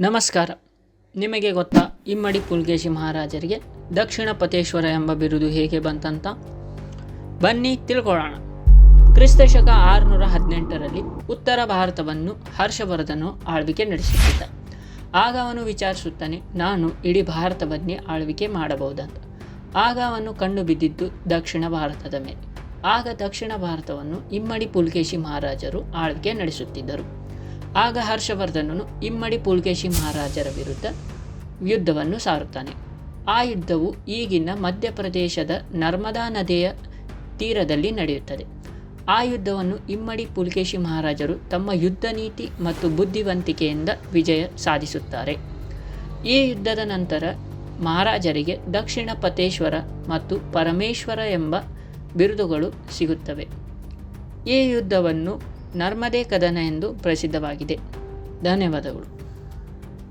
ನಮಸ್ಕಾರ. ನಿಮಗೆ ಗೊತ್ತಾ, ಇಮ್ಮಡಿ ಪುಲ್ಕೇಶಿ ಮಹಾರಾಜರಿಗೆ ದಕ್ಷಿಣ ಪತೇಶ್ವರ ಎಂಬ ಬಿರುದು ಹೇಗೆ ಬಂತಂತ? ಬನ್ನಿ ತಿಳ್ಕೊಳ್ಳೋಣ. ಕ್ರಿಸ್ತಶಕ ಆರುನೂರ ಹದಿನೆಂಟರಲ್ಲಿ ಉತ್ತರ ಭಾರತವನ್ನು ಹರ್ಷವರ್ಧನು ಆಳ್ವಿಕೆ ನಡೆಸುತ್ತಿದ್ದ ಆಗ ಅವನು ವಿಚಾರಿಸುತ್ತಾನೆ, ನಾನು ಇಡೀ ಭಾರತವನ್ನೇ ಆಳ್ವಿಕೆ ಮಾಡಬಹುದಂತ. ಆಗ ಅವನು ಕಣ್ಣು ಬಿದ್ದಿದ್ದು ದಕ್ಷಿಣ ಭಾರತದ ಮೇಲೆ. ಆಗ ದಕ್ಷಿಣ ಭಾರತವನ್ನು ಇಮ್ಮಡಿ ಪುಲ್ಕೇಶಿ ಮಹಾರಾಜರು ಆಳ್ವಿಕೆ ನಡೆಸುತ್ತಿದ್ದರು. ಆಗ ಹರ್ಷವರ್ಧನನು ಇಮ್ಮಡಿ ಪುಲ್ಕೇಶಿ ಮಹಾರಾಜರ ವಿರುದ್ಧ ಯುದ್ಧವನ್ನು ಸಾರುತ್ತಾನೆ. ಆ ಯುದ್ಧವು ಈಗಿನ ಮಧ್ಯಪ್ರದೇಶದ ನರ್ಮದಾ ನದಿಯ ತೀರದಲ್ಲಿ ನಡೆಯುತ್ತದೆ. ಆ ಯುದ್ಧವನ್ನು ಇಮ್ಮಡಿ ಪುಲ್ಕೇಶಿ ಮಹಾರಾಜರು ತಮ್ಮ ಯುದ್ಧ ನೀತಿ ಮತ್ತು ಬುದ್ಧಿವಂತಿಕೆಯಿಂದ ವಿಜಯ ಸಾಧಿಸುತ್ತಾರೆ. ಈ ಯುದ್ಧದ ನಂತರ ಮಹಾರಾಜರಿಗೆ ದಕ್ಷಿಣ ಪತೇಶ್ವರ ಮತ್ತು ಪರಮೇಶ್ವರ ಎಂಬ ಬಿರುದುಗಳು ಸಿಗುತ್ತವೆ. ಈ ಯುದ್ಧವನ್ನು ನರ್ಮದೆ ಕದನ ಎಂದು ಪ್ರಸಿದ್ಧವಾಗಿದೆ. ಧನ್ಯವಾದಗಳು.